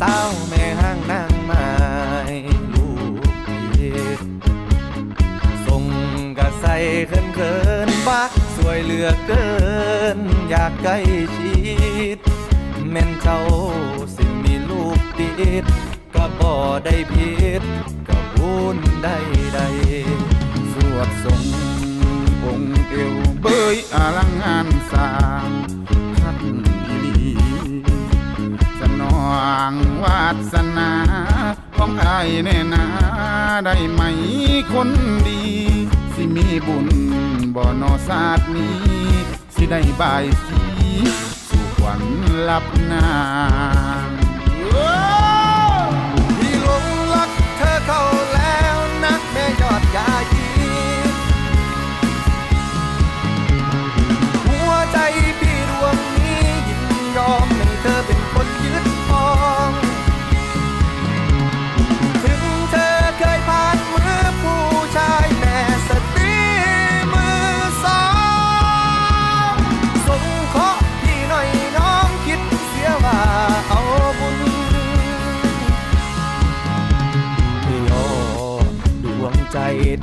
สาวแม่ห้างนางไม้ลูกเดียส่งกระใสเขินเขินๆบ้าสวยเหลือเกิน อยากใกล้ชิดแม่นเจ้าสิมีลูกติดก็บ่ได้ผิดก็บุญได้ใดสวดทรงองเอวเบยอลังงานางวาสนาของอายแน่นาได้ไหมคนดี สิมีบุญบ่นอศาสนี้ สิได้บายสีสู่ขวัญลับนา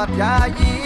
อดยายี